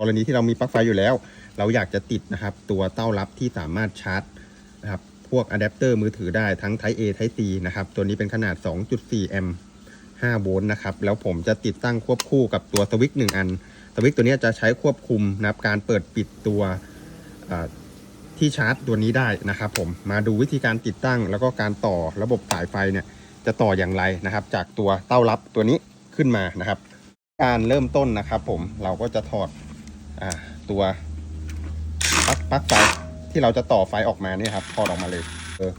กรณีที่เรามีปลั๊กไฟอยู่แล้ว เราอยากจะติดนะครับ ตัวเต้ารับที่สามารถชาร์จนะครับพวกอะแดปเตอร์มือถือได้ทั้ง Type A Type C นะครับ ตัวนี้เป็นขนาด 2.4 แอมป์ 5 โวลต์นะครับ แล้วผมจะติดตั้งควบคู่กับตัวสวิตช์1อัน สวิตช์ตัวนี้จะใช้ควบคุมนะครับการเปิดปิดตัวที่ชาร์จตัวนี้ได้นะครับผม มาดูวิธีการติดตั้ง แล้วก็การต่อระบบสายไฟเนี่ยจะต่ออย่างไรนะครับ จากตัวเต้ารับตัวนี้ขึ้นมานะครับ การเริ่มต้นนะครับผมเราก็จะถอด ตัวปลั๊กปลั๊กไฟที่เราจะต่อไฟออกมาเนี่ยครับถอดออกมาเลยเออ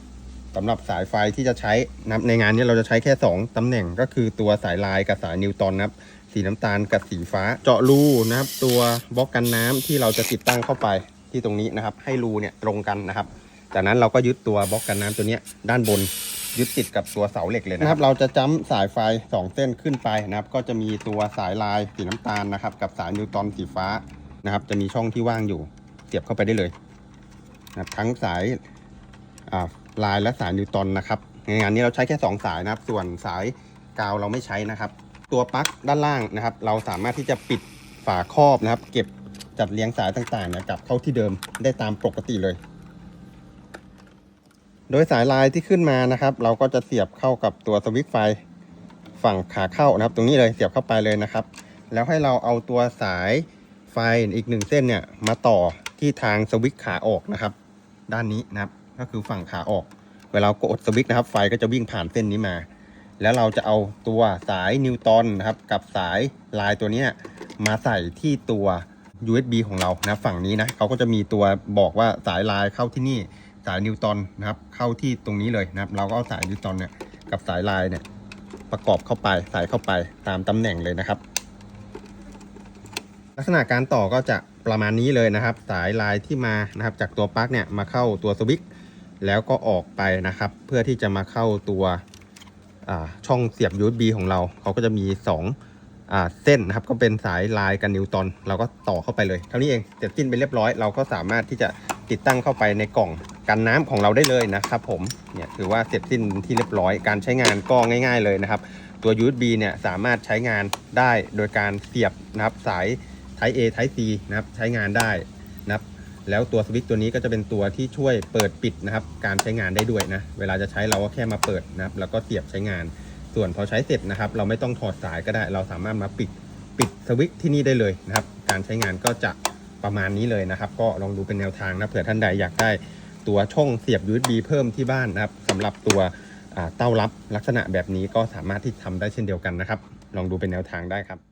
สำหรับสายไฟที่จะใช้นะครับในงานนี้เราจะใช้แค่ 2 ตำแหน่งก็คือตัวสายลายกับสายนิวตอนนะครับ สีน้ำตาลกับสีฟ้า เจาะรูนะครับ ตัวบล็อกกันน้ำที่เราจะติดตั้งเข้าไปที่ตรงนี้นะครับ ให้รูเนี่ยตรงกันนะครับ จากนั้นเราก็ยึดตัวบล็อกกันน้ำตัวเนี้ยด้านบนยึดติดกับตัวเสาเหล็กเลยนะครับ เราจะจ้ำสายไฟ 2 เส้นขึ้นไปนะครับ ก็จะมีตัวสายลายสีน้ำตาลนะครับ กับสายนิวตรอนสีฟ้า นะครับ จะมีช่องที่ว่างอยู่ เสียบเข้าไปได้เลยนะทั้งสายอ่าลายและสายนิวตอนนะครับ ในงานนี้เราใช้แค่ 2 สายนะครับ ส่วนสายกาวเราไม่ใช้นะครับ ตัวปลั๊กด้านล่างนะครับ เราสามารถที่จะปิดฝาครอบนะครับ เก็บจัดเรียงสายต่างๆเนี่ยกลับเข้าที่เดิมได้ตามปกติเลย โดยสายลายที่ขึ้นมานะครับ เราก็จะเสียบเข้ากับตัวสวิตช์ไฟฝั่งขาเข้านะครับ ตรงนี้เลยเสียบเข้าไปเลยนะครับ แล้วให้เราเอาตัวสาย ไฟอีกหนึ่งเส้นเนี่ยมาต่อที่ทางสวิตช์ขาออกนะครับ ด้านนี้นะครับก็คือฝั่งขาออก เวลากดสวิตช์นะครับ ไฟก็จะวิ่งผ่านเส้นนี้มา แล้วเราจะเอาตัวสายนิวตอนนะครับ กับสายลายตัวนี้มาใส่ที่ตัว USB ของเรานะฝั่งนี้นะเขาก็จะมีตัวบอกว่าสายลายเข้าที่นี่สายนิวตอนนะครับ เข้าที่ตรงนี้เลยนะครับ เราก็เอาสายนิวตอนเนี่ยกับสายลายเนี่ยประกอบเข้าไปใส่เข้าไปตามตำแหน่งเลยนะครับ ลักษณะการต่อก็จะประมาณนี้เลยนะครับ สายลายที่มานะครับ จากตัวปลั๊กเนี่ยมาเข้าตัวสวิตช์แล้วก็ออกไปนะครับ เพื่อที่จะมาเข้าตัวช่องเสียบ USB ของเรา เขาก็จะมี2อ่าเส้นนะครับ ก็เป็นสายลายกับนิวตอนเราก็ต่อเข้าไปเลย เท่านี้เองเสร็จสิ้นไปเรียบร้อย เราก็สามารถที่จะติดตั้งเข้าไปในกล่องกันน้ำของเราได้เลยนะครับผม เนี่ยถือว่าเสร็จสิ้นที่เรียบร้อย การใช้งานก็ง่าย ๆเลยนะครับ ตัว USB เนี่ยสามารถใช้งานได้โดยการเสียบนะครับสาย Type A Type C นะครับใช้งานได้นะครับแล้วตัวสวิตช์ตัวนี้ก็จะเป็นตัวที่ช่วยเปิดปิดนะครับ การใช้งานได้ด้วยนะ เวลาจะใช้เราก็แค่มาเปิดนะครับ แล้วก็เสียบใช้งาน ส่วนพอใช้เสร็จนะครับ เราไม่ต้องถอดสายก็ได้ เราสามารถมาปิดปิดสวิตช์ที่นี่ได้เลยนะครับ การใช้งานก็จะประมาณนี้เลยนะครับ ก็ลองดูเป็นแนวทางนะเผื่อท่านใดอยากได้ตัวช่องเสียบ USB เพิ่มที่บ้านนะครับสำหรับตัวเต้ารับลักษณะแบบนี้ก็สามารถที่ทำได้เช่นเดียวกันนะครับ ลองดูเป็นแนวทางได้ครับ